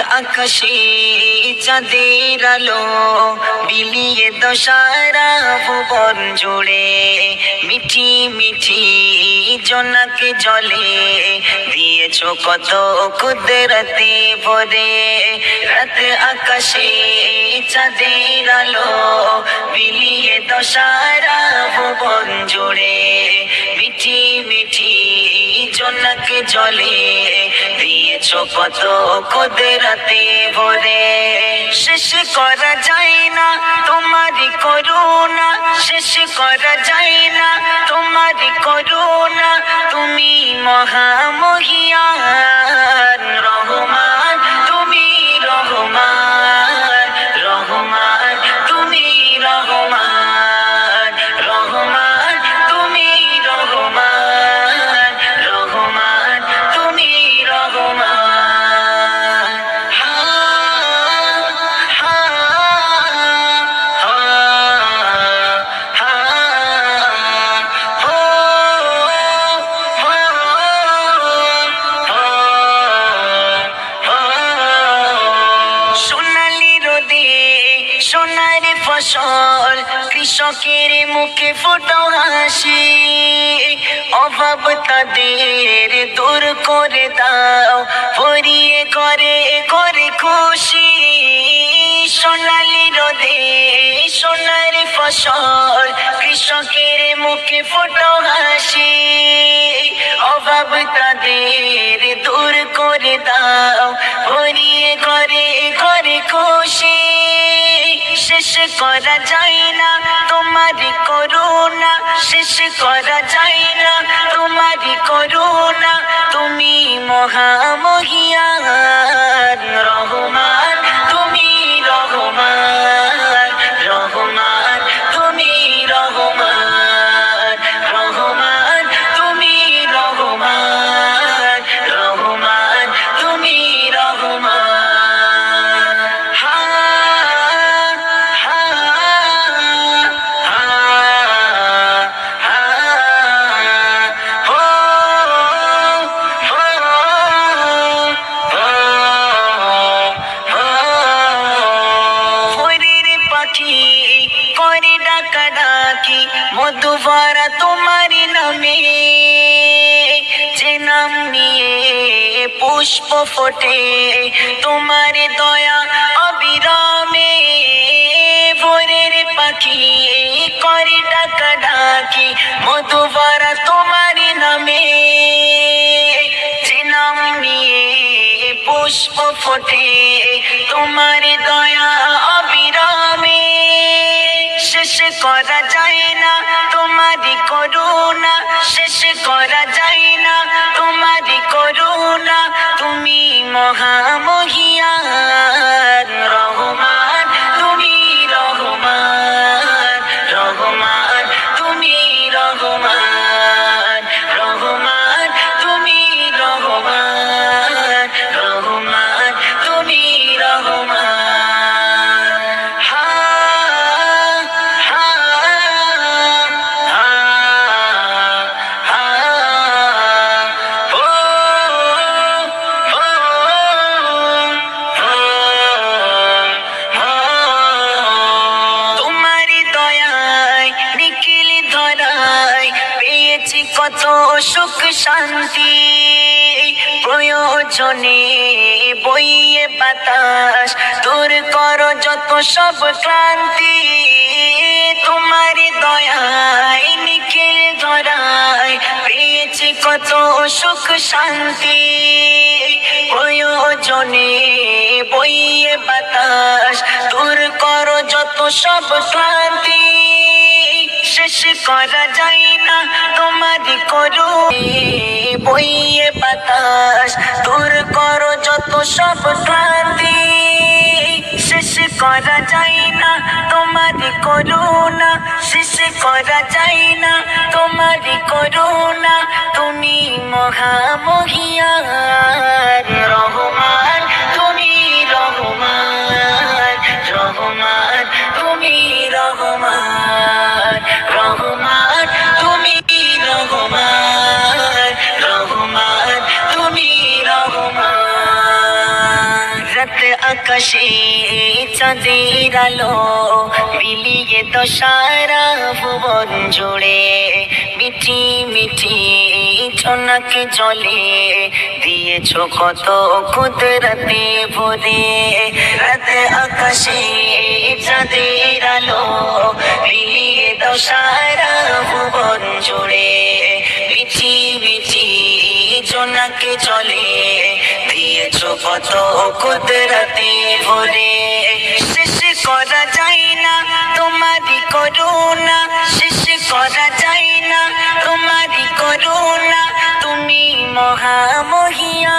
আকাশে চাঁদের আলো বিলিয়ে দশারা ভুবন জুড়ে। মিঠি মিঠি জোনাকে জলে দিয়েছ কত কুদরতে ভরে। রাত আকাশে চাঁদের আলো বিলিয়ে দশারা ভুবন জুড়ে। মিঠি মিঠি জোনাকে জলে দিয়েছ কত কুদরতে ভরে। শেষ করা যায় না তোমারই করুণা। শেষ করা যায় না তোমারই করুণা। তুমি মহামহিয়ান রহমান ফসল কৃষকের মুখে ফোটো হাসি। অভাব তাদের দূর করে দাও, ভরিয়ে করে করে খুশি। সোনালি রোদে, সোনার ফসল, কৃষকের মুখে ফোটো হাসি। অভাব তাদের দূর করে দাও, ভরিয়ে করে করে খুশি। শেষ করা যায় না, তোমারই করুণা। শেষ করা যায় না, তোমারই করুণা। তুমি মহামহিয়ান রহমান। পুষ্প ফোটে, তোমার দয়া অবিরামে। ভোরের পাখি, করে ডাকা ডাকি মধুবরা তোমার নামে। যে নাম নিয়ে পুষ্প ফোটে, তোমার দয়া পেয়েছি কত সুখ শান্তি। প্রয়োজনে বইয়ে বাতাস দূর করো যত সব ক্লান্তি। তোমারি দয়ায় নিখিল ধরায় পেয়েছি কত সুখ শান্তি। প্রয়োজনে বইয়ে বাতাস দূর করো যত সব ক্লান্তি। শেষ করা যায় না। তোমারই করু। বইয়ে বাতাস, দূর করো যত সব ক্লান্তি। শেষ করা যায় না, তোমারই করুণা শেষ করা যায় না, তোমারই করুণা তুমি মহামহিয়ান আকাশে চাঁদের আলো, মিলিয়ে তো সারা ভুবন জুড়ে। মিটি মিটি ঝনকে জলে, দিয়েছ কত কুদরতে ভরে। রাতে আকাশে চাঁদের আলো, মিলিয়ে তো সারা ভুবন জুড়ে। মিটি মিটি জোনাকে চলে কত কুদরতে ভরে। শেষ করা যায় না, তোমারই করুণা। শেষ করা যায় না, তোমারই করুণা। তুমি মহামহিয়া।